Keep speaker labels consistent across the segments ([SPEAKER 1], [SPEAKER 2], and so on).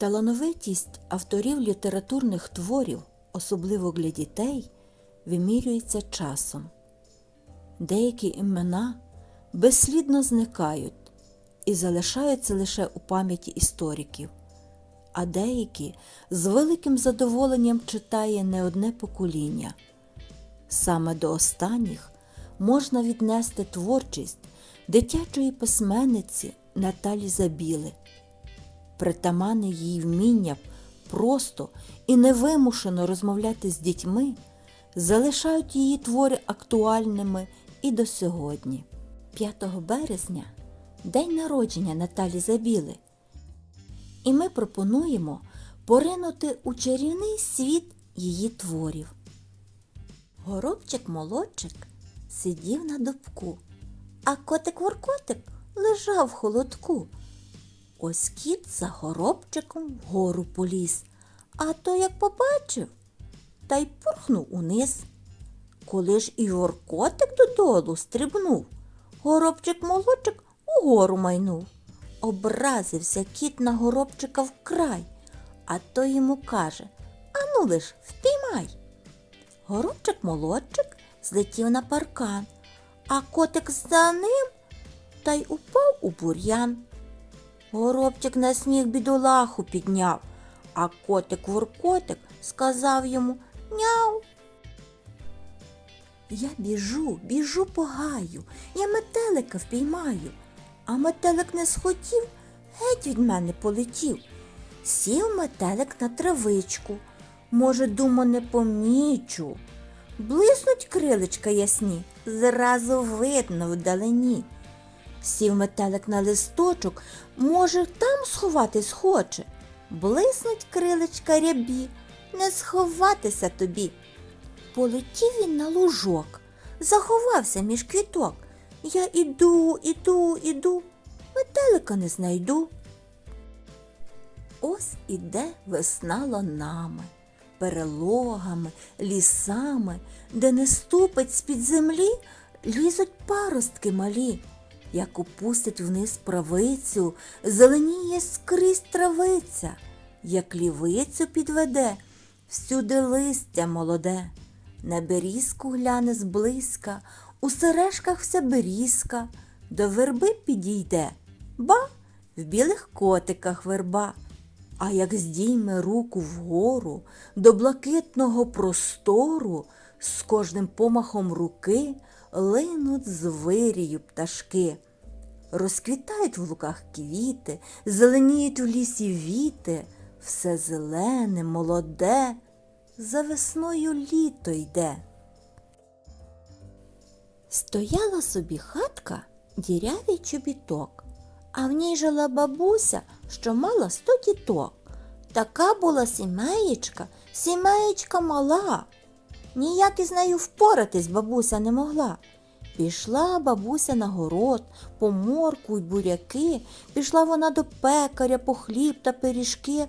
[SPEAKER 1] Талановитість авторів літературних творів, особливо для дітей, вимірюється часом. Деякі імена безслідно зникають і залишаються лише у пам'яті істориків, а деякі з великим задоволенням читає не одне покоління. Саме до останніх можна віднести творчість дитячої письменниці Наталі Забіли. Притаманне її вміння просто і невимушено розмовляти з дітьми залишають її твори актуальними і до сьогодні. 5 березня день народження Наталі Забіли. І ми пропонуємо поринути у чарівний світ її творів. Горобчик молодчик сидів на дубку, а котик воркотик лежав в холодку. Ось кіт за горобчиком вгору поліз, а то як побачив, та й пурхнув униз. Коли ж і воркотик додолу стрибнув, горобчик молодчик угору майнув. Образився кіт на горобчика вкрай, а той йому каже Ану лиш впіймай. Горобчик молодчик злетів на паркан, а котик за ним та й упав у бур'ян. Горобчик на сніг бідолаху підняв, а котик воркотик сказав йому Няу. Я біжу, біжу по гаю, я метелика впіймаю, а метелик не схотів, геть від мене полетів. Сів метелик на травичку, може, думо, не помічу. Блиснуть крилечка ясні, зразу видно вдалині. Сів метелик на листочок, може, там сховатись хоче. Блиснуть крилечка рябі, не сховатися тобі. Полетів він на лужок, заховався між квіток. Я іду, іду, іду, метелика не знайду. Ось іде весна ланами, перелогами, лісами, де не ступить з-під землі, лізуть паростки малі. Як опустить вниз правицю, зеленіє скрізь травиця, як лівицю підведе, всюди листя молоде. На берізку гляне зблизька, у сережках вся берізка, до верби підійде, ба в білих котиках верба. А як здійме руку вгору до блакитного простору, з кожним помахом руки линуть звирію пташки. Розквітають в луках квіти, зеленіють в лісі віти, все зелене, молоде, за весною літо йде. Стояла собі хатка дірявий чобіток, а в ній жила бабуся, що мала сто діток. Така була сімеєчка, сімеєчка мала. Ніяк із нею впоратись бабуся не могла. Пішла бабуся на город, по морку й буряки, пішла вона до пекаря по хліб та пиріжки,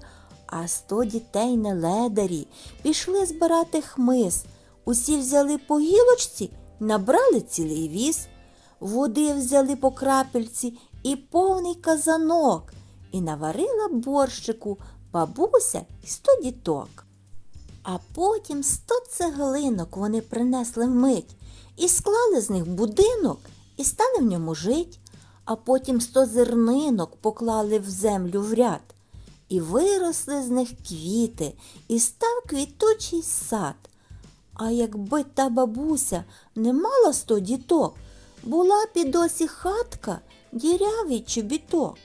[SPEAKER 1] а сто дітей не ледарі, пішли збирати хмиз. Усі взяли по гілочці, набрали цілий віз, води взяли по крапельці і повний казанок, і наварила борщику бабуся й сто діток. А потім сто цеглинок вони принесли вмить і склали з них будинок і стали в ньому жить, а потім сто зернинок поклали в землю в ряд, і виросли з них квіти, і став квітучий сад. А якби та бабуся не мала сто діток, була б і досі хатка дірявий чобіток.